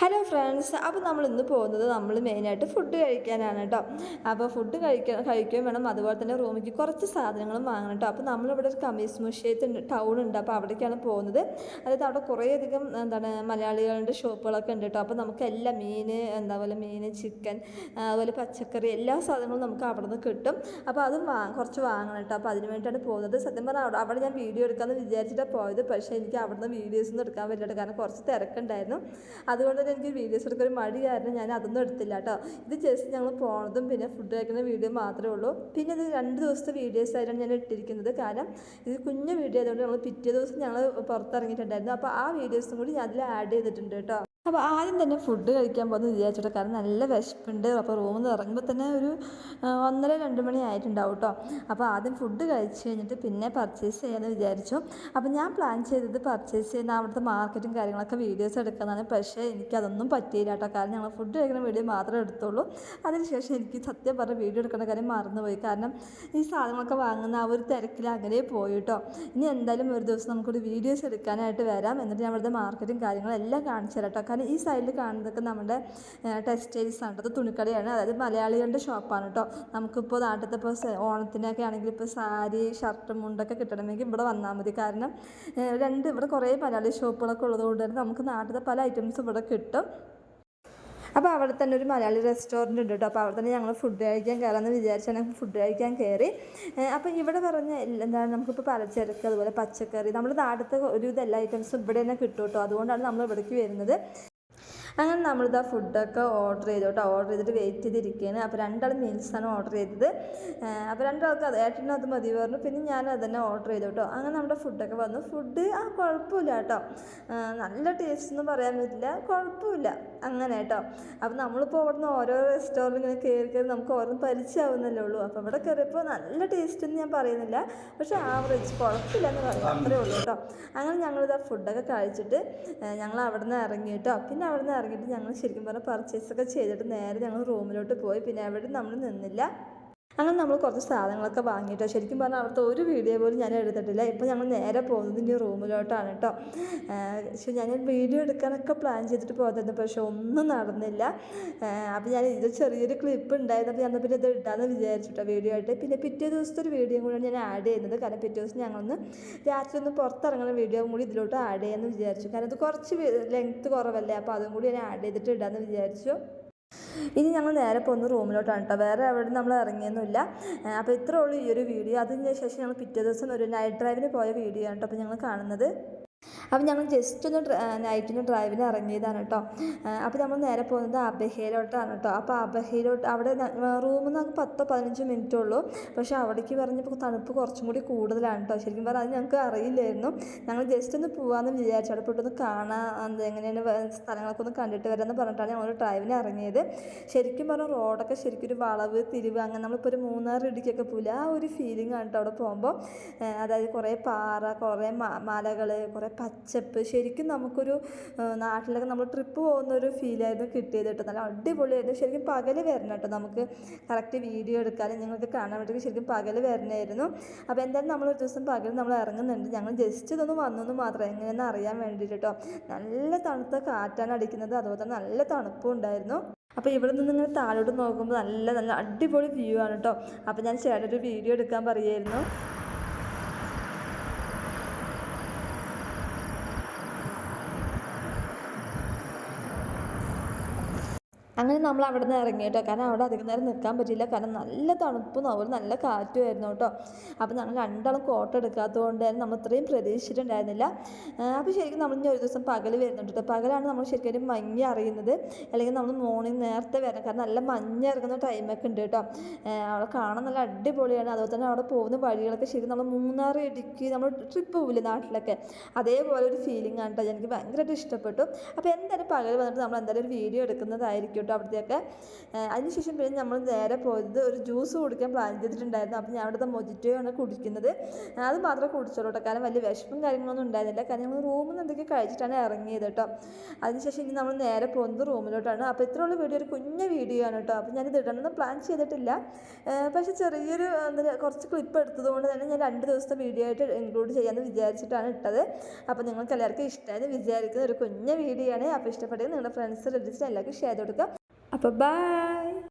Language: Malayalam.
ഹലോ ഫ്രണ്ട്സ് അപ്പോൾ നമ്മൾ ഇന്ന് പോകുന്നത് നമ്മൾ മെയിനായിട്ട് ഫുഡ് കഴിക്കാനാണ് കേട്ടോ അപ്പോൾ ഫുഡ് കഴിക്കാൻ കഴിക്കുകയും വേണം. അതുപോലെ തന്നെ റൂമിലേക്ക് കുറച്ച് സാധനങ്ങളും വാങ്ങണം കേട്ടോ അപ്പോൾ നമ്മളിവിടെ ഒരു കമീസ് മുഷേത്ത് ടൗൺ ഉണ്ട്. അപ്പോൾ അവിടേക്കാണ് പോകുന്നത്. അതായത് അവിടെ കുറേയധികം എന്താണ് മലയാളികളുടെ ഷോപ്പുകളൊക്കെ ഉണ്ട് കേട്ടോ അപ്പോൾ നമുക്ക് എല്ലാ മീൻ എന്താ പോലെ മീൻ ചിക്കൻ അതുപോലെ പച്ചക്കറി എല്ലാ സാധനങ്ങളും നമുക്ക് അവിടെ നിന്ന് കിട്ടും. അപ്പോൾ അതും വാ കുറച്ച് വാങ്ങണം കേട്ടോ അപ്പോൾ അതിന് വേണ്ടിയിട്ടാണ് പോകുന്നത്. സത്യം പറഞ്ഞാൽ അവിടെ അവിടെ ഞാൻ വീഡിയോ എടുക്കാമെന്ന് വിചാരിച്ചിട്ടാണ് പോയത്. പക്ഷേ എനിക്ക് അവിടെ നിന്ന് വീഡിയോസ് ഒന്നും എടുക്കാൻ പറ്റില്ല കാരണം കുറച്ച് തിരക്കുണ്ടായിരുന്നു. അതുകൊണ്ട് എനിക്ക് വീഡിയോസ് എടുക്കാൻ ഒരു മടി കാരണം ഞാൻ അതൊന്നും എടുത്തില്ല കേട്ടോ. ഇത് ജസ്റ്റ് ഞങ്ങൾ പോണതും പിന്നെ ഫുഡ് കഴിക്കുന്ന വീഡിയോ മാത്രമേ ഉള്ളൂ. പിന്നെ ഇത് രണ്ട് ദിവസത്തെ വീഡിയോസ് ആയിട്ടാണ് ഞാൻ ഇട്ടിരിക്കുന്നത്. കാരണം ഇത് കുഞ്ഞു വീഡിയോ ആയതുകൊണ്ട് ഞങ്ങൾ പിറ്റേ ദിവസം ഞങ്ങൾ പുറത്തിറങ്ങിയിട്ടുണ്ടായിരുന്നു. അപ്പോൾ ആ വീഡിയോസും കൂടി ഞാൻ അതിൽ ആഡ് ചെയ്തിട്ടുണ്ട് കേട്ടോ. അപ്പോൾ ആദ്യം തന്നെ ഫുഡ് കഴിക്കാൻ പോകുന്ന വിചാരിച്ചിട്ട്. കാരണം നല്ല വിശപ്പുണ്ട്. അപ്പോൾ റൂമിൽ നിന്ന് ഇറങ്ങുമ്പോൾ തന്നെ ഒരു ഒന്നര രണ്ട് മണി ആയിട്ടുണ്ടാവും കേട്ടോ അപ്പോൾ ആദ്യം ഫുഡ് കഴിച്ച് കഴിഞ്ഞിട്ട് പിന്നെ പർച്ചേസ് ചെയ്യാമെന്ന് വിചാരിച്ചു. അപ്പോൾ ഞാൻ പ്ലാൻ ചെയ്തത് പർച്ചേസ് ചെയ്യുന്ന അവിടുത്തെ മാർക്കറ്റും കാര്യങ്ങളൊക്കെ വീഡിയോസ് എടുക്കുന്നതാണ്. പക്ഷേ എനിക്കതൊന്നും പറ്റിയില്ല കേട്ടോ കാരണം ഞങ്ങൾ ഫുഡ് കഴിക്കുന്ന വീഡിയോ മാത്രമേ എടുത്തുള്ളൂ. അതിനുശേഷം എനിക്ക് സത്യം പറഞ്ഞ വീഡിയോ എടുക്കുന്ന കാര്യം മറന്നുപോയി. കാരണം ഈ സാധനങ്ങളൊക്കെ വാങ്ങുന്ന ആ ഒരു തിരക്കിൽ അങ്ങനെ പോയി കേട്ടോ ഇനി എന്തായാലും ഒരു ദിവസം നമുക്കൊരു വീഡിയോസ് എടുക്കാനായിട്ട് വരാം. എന്നിട്ട് ഞാൻ അവിടുത്തെ മാർക്കറ്റും കാര്യങ്ങളും എല്ലാം കാണിച്ചു തരാം കേട്ടോ കാരണം ഈ സൈഡിൽ കാണുന്നതൊക്കെ നമ്മുടെ ടെക്സ്റ്റൈൽസ് ആണ്. അത് തുണിക്കടയാണ്. അതായത് മലയാളികളുടെ ഷോപ്പാണ് കേട്ടോ നമുക്കിപ്പോൾ നാട്ടിലത്തെ ഇപ്പോൾ ഓണത്തിനൊക്കെ ആണെങ്കിൽ ഇപ്പോൾ സാരി ഷർട്ട് മുണ്ടൊക്കെ കിട്ടണമെങ്കിൽ ഇവിടെ വന്നാൽ മതി. കാരണം രണ്ട് ഇവിടെ കുറേ മലയാളി ഷോപ്പുകളൊക്കെ ഉള്ളതുകൊണ്ട് തന്നെ നമുക്ക് നാട്ടിലത്തെ പല ഐറ്റംസും ഇവിടെ കിട്ടും. അപ്പോൾ അവിടെ തന്നെ ഒരു മലയാളി റെസ്റ്റോറന്റ് ഉണ്ട് കേട്ടോ അപ്പോൾ അവിടെ തന്നെ ഞങ്ങൾ ഫുഡ് കഴിക്കാൻ കയറാമെന്ന് വിചാരിച്ചാണ് ഫുഡ് കഴിക്കാൻ കയറി അപ്പോൾ ഇവിടെ പറഞ്ഞ എന്താണ് നമുക്കിപ്പോൾ പലചരക്ക് അതുപോലെ പച്ചക്കറി നമ്മുടെ നാട്ടിലത്തെ ഒരു ഇതെല്ലാം ഐറ്റംസും ഇവിടെ തന്നെ കിട്ടും കേട്ടോ അതുകൊണ്ടാണ് നമ്മൾ ഇവിടേക്ക് വരുന്നത്. അങ്ങനെ നമ്മളിതാ ഫുഡൊക്കെ ഓർഡർ ചെയ്തു കേട്ടോ ഓർഡർ ചെയ്തിട്ട് വെയിറ്റ് ചെയ്തിരിക്കുകയാണ് അപ്പോൾ രണ്ടാൾ മീൽസാണ് ഓർഡർ ചെയ്തത്. അപ്പോൾ രണ്ടാൾക്ക് അത് ഏട്ടനും അത് മതി പറഞ്ഞു. പിന്നെ ഞാൻ അത് തന്നെ ഓർഡർ ചെയ്തു കേട്ടോ അങ്ങനെ നമ്മുടെ ഫുഡൊക്കെ വന്നു. ഫുഡ് ആ കുഴപ്പമില്ല കേട്ടോ നല്ല ടേസ്റ്റ് ഒന്നും പറയാൻ പറ്റില്ല. കുഴപ്പമില്ല അങ്ങനെ കേട്ടോ അപ്പോൾ നമ്മളിപ്പോൾ അവിടുന്ന് ഓരോ റെസ്റ്റോറന്റ് ഇങ്ങനെ കയറി കയറി നമുക്ക് ഓരോന്ന് പരിചയമാവുന്നല്ലേ ഉള്ളൂ. അപ്പോൾ അവിടെ കയറിയപ്പോൾ നല്ല ടേസ്റ്റ് എന്ന് ഞാൻ പറയുന്നില്ല. പക്ഷേ ആവറേജ് കുഴപ്പമില്ല എന്ന് പറയാം അത്രേ ഉള്ളൂ കേട്ടോ അങ്ങനെ ഞങ്ങളിതാ ഫുഡൊക്കെ കഴിച്ചിട്ട് ഞങ്ങൾ അവിടെ നിന്ന് ഇറങ്ങി കേട്ടോ പിന്നെ അവിടെ നിന്ന് ഇറങ്ങിയിട്ട് ഞങ്ങൾ ശരിക്കും പറഞ്ഞാൽ പർച്ചേസൊക്കെ ചെയ്തിട്ട് നേരെ ഞങ്ങൾ റൂമിലോട്ട് പോയി. പിന്നെ അവിടെ നമ്മൾ നിന്നില്ല. അങ്ങനെ നമ്മൾ കുറച്ച് സാധനങ്ങളൊക്കെ വാങ്ങിയിട്ടോ. ശരിക്കും പറഞ്ഞാൽ അവിടുത്തെ ഒരു വീഡിയോ പോലും ഞാൻ എടുത്തിട്ടില്ല. ഇപ്പോൾ ഞങ്ങൾ നേരെ പോകുന്നത് ഇനി റൂമിലോട്ടാണ് കേട്ടോ പക്ഷെ ഞാൻ വീഡിയോ എടുക്കാനൊക്കെ പ്ലാൻ ചെയ്തിട്ട് പോയതായിരുന്നു പക്ഷെ ഒന്നും നടന്നില്ല. അപ്പോൾ ഞാൻ ഇത് ചെറിയൊരു ക്ലിപ്പ് ഉണ്ടായിരുന്നു. അപ്പോൾ ഞാൻ പിന്നെ ഇത് ഇടാമെന്ന് വിചാരിച്ചിട്ടോ വീഡിയോ ആയിട്ട്. പിന്നെ പിറ്റേ ദിവസത്തെ ഒരു വീഡിയോ കൂടി ഞാൻ ആഡ് ചെയ്യുന്നത്. കാരണം പിറ്റേ ദിവസം ഞങ്ങളൊന്ന് രാത്രി ഒന്ന് പുറത്തിറങ്ങുന്ന വീഡിയോ കൂടി ഇതിലോട്ട് ആഡ് ചെയ്യാമെന്ന് വിചാരിച്ചു. കാരണം അത് കുറച്ച് ലെങ്ത്ത് കുറവല്ലേ? അപ്പോൾ അതും കൂടി ഞാൻ ആഡ് ചെയ്തിട്ട് ഇടാമെന്ന് വിചാരിച്ചു. ഇനി ഞങ്ങൾ നേരെ പോകുന്ന റൂമിലോട്ടാണ് കേട്ടോ വേറെ എവിടെ നമ്മൾ ഇറങ്ങിയൊന്നുമില്ല. അപ്പോൾ ഇത്രേ ഉള്ളൂ ഈ ഒരു വീഡിയോ. അതിന് ശേഷം ഞങ്ങൾ പിറ്റേ ദിവസം ഒരു നൈറ്റ് ഡ്രൈവിന് പോയ വീഡിയോ ആണ് കേട്ടോ അപ്പോൾ ഞങ്ങൾ കാണുന്നത്. അപ്പോൾ ഞങ്ങൾ ജസ്റ്റ് ഒന്ന് നൈറ്റ് നൈറ്റിന് ഡ്രൈവിന് ഇറങ്ങിയതാണ് കേട്ടോ അപ്പോൾ നമ്മൾ നേരെ പോകുന്നത് അബഹയിലോട്ടാണ് കേട്ടോ അപ്പോൾ അബഹയിലോട്ട് അവിടെ റൂമിൽ നിന്ന് പത്തോ പതിനഞ്ചോ മിനിറ്റ് ഉള്ളൂ. പക്ഷേ അവിടേക്ക് പറഞ്ഞപ്പോൾ തണുപ്പ് കുറച്ചും കൂടി കൂടുതലാണ് കേട്ടോ ശരിക്കും പറഞ്ഞാൽ അത് ഞങ്ങൾക്ക് അറിയില്ലായിരുന്നു. ഞങ്ങൾ ജസ്റ്റ് ഒന്ന് പോകാമെന്ന് വിചാരിച്ചു. അവിടെ പോയിട്ടൊന്ന് കാണാൻ എങ്ങനെയാണ് സ്ഥലങ്ങളൊക്കെ ഒന്ന് കണ്ടിട്ട് വരാമെന്ന് പറഞ്ഞിട്ടാണ് ഞങ്ങൾ ഡ്രൈവിന് ഇറങ്ങിയത്. ശരിക്കും പറഞ്ഞാൽ റോഡൊക്കെ ശരിക്കും ഒരു വളവ് തിരിവ് അങ്ങനെ നമ്മളിപ്പോൾ ഒരു മൂന്നാർ ഇടുക്കിയൊക്കെ പോലെ ആ ഒരു ഫീലിംഗ് ആണ് കേട്ടോ അവിടെ പോകുമ്പോൾ. അതായത് കുറേ പാറ കുറേ മലകൾ കുറേ പച്ചപ്പ്. ശരിക്കും നമുക്കൊരു നാട്ടിലൊക്കെ നമ്മൾ ട്രിപ്പ് പോകുന്ന ഒരു ഫീലായിരുന്നു കിട്ടിയത് കേട്ടോ. നല്ല അടിപൊളിയായിരുന്നു. ശരിക്കും പകൽ വരണം കേട്ടോ നമുക്ക്. കറക്റ്റ് വീഡിയോ എടുക്കാനും നിങ്ങൾക്ക് കാണാൻ വേണ്ടി ശരിക്കും പകൽ വരണമായിരുന്നു അപ്പോൾ എന്തായാലും നമ്മൾ ഒരു ദിവസം പകൽ നമ്മൾ ഇറങ്ങുന്നുണ്ട്. ഞങ്ങൾ ജസ്റ്റ് ഇതൊന്ന് വന്നു മാത്രം. എങ്ങനെയെന്ന് അറിയാൻ വേണ്ടിയിട്ട് കേട്ടോ. നല്ല തണുത്ത കാറ്റാണ് അടിക്കുന്നത്. അതുപോലെ തന്നെ നല്ല തണുപ്പും ഉണ്ടായിരുന്നു. അപ്പോൾ ഇവിടെ നിന്ന് ഇങ്ങനെ താഴോട്ട് നോക്കുമ്പോൾ നല്ല നല്ല അടിപൊളി വ്യൂ ആണ് കേട്ടോ. അപ്പോൾ ഞാൻ ചേട്ടനൊരു വീഡിയോ എടുക്കാൻ പറയായിരുന്നു. അങ്ങനെ നമ്മൾ അവിടെ നിന്ന് ഇറങ്ങി കേട്ടോ. കാരണം അവിടെ അധികം നേരം നിൽക്കാൻ പറ്റിയില്ല. കാരണം നല്ല തണുപ്പും അതുപോലെ നല്ല കാറ്റും ആയിരുന്നു കേട്ടോ. അപ്പോൾ ഞങ്ങൾ രണ്ടാളും കോട്ട എടുക്കാത്തത് കൊണ്ട് തന്നെ നമ്മൾ ഇത്രയും പ്രതീക്ഷിച്ചിട്ടുണ്ടായിരുന്നില്ല. അപ്പോൾ ശരിക്കും നമ്മൾ ഇനി ഒരു ദിവസം പകൽ വരുന്നുണ്ട് കേട്ടോ. പകലാണ് നമ്മൾ ശരിക്കും ഒരു മഞ്ഞ് അറിയുന്നത്. അല്ലെങ്കിൽ നമ്മൾ മോർണിംഗ് നേരത്തെ വരണം. കാരണം നല്ല മഞ്ഞ് ഇറങ്ങുന്ന ടൈമൊക്കെ ഉണ്ട് കേട്ടോ. അവിടെ കാണാൻ നല്ല അടിപൊളിയാണ്. അതുപോലെ തന്നെ അവിടെ പോകുന്ന വഴികളൊക്കെ ശരിക്കും നമ്മൾ മൂന്നാർ ഇടുക്കി നമ്മൾ ട്രിപ്പ് പോകില്ലേ നാട്ടിലൊക്കെ? അതേപോലെ ഒരു ഫീലിംഗ് ആണ് കേട്ടോ. എനിക്ക് ഭയങ്കരമായിട്ട് ഇഷ്ടപ്പെട്ടു. അപ്പോൾ എന്തായാലും പകൽ വന്നിട്ട് നമ്മൾ എന്തായാലും ഒരു വീഡിയോ എടുക്കുന്നതായിരിക്കും കേട്ടോ അവിടുത്തെയൊക്കെ അതിനുശേഷം പിന്നെ നമ്മൾ നേരെ പോയത് ഒരു ജ്യൂസ് കുടിക്കാൻ പ്ലാൻ ചെയ്തിട്ടുണ്ടായിരുന്നു. അപ്പോൾ ഞാൻ അവിടുത്തെ മൊജിറ്റോയാണ് കുടിക്കുന്നത്. അത് മാത്രമേ കുടിച്ചോളൂ കേട്ടോ കാരണം വലിയ വിശപ്പും കാര്യങ്ങളൊന്നും ഉണ്ടായിരുന്നില്ല. കാരണം ഞങ്ങൾ റൂമിൽ നിന്ന് എന്തൊക്കെ കഴിച്ചിട്ടാണ് ഇറങ്ങിയത് കേട്ടോ അതിനുശേഷം ഇനി നമ്മൾ നേരെ പോകുന്നത് റൂമിലോട്ടാണ്. അപ്പോൾ ഇത്രയുള്ള വീഡിയോ. ഒരു കുഞ്ഞ വീഡിയോ ആണ് കേട്ടോ അപ്പോൾ ഞാനിത് ഇടണമെന്ന് പ്ലാൻ ചെയ്തിട്ടില്ല. പക്ഷേ ചെറിയൊരു എന്താ കുറച്ച് ക്ലിപ്പ് എടുത്തതുകൊണ്ട് തന്നെ ഞാൻ രണ്ട് ദിവസത്തെ വീഡിയോ ആയിട്ട് ഇൻക്ലൂഡ് ചെയ്യാമെന്ന് വിചാരിച്ചിട്ടാണ് ഇട്ടത്. അപ്പോൾ നിങ്ങൾക്ക് എല്ലാവർക്കും ഇഷ്ടമായെന്ന് വിചാരിക്കുന്ന ഒരു കുഞ്ഞ വീഡിയോ ആണ്. അപ്പോൾ ഇഷ്ടപ്പെട്ടെങ്കിൽ നിങ്ങളുടെ ഫ്രണ്ട്സ് റിലേറ്റീവ്സ് എല്ലാവർക്കും ഷെയർ കൊടുക്കുക. അപ്പോൾ ബൈ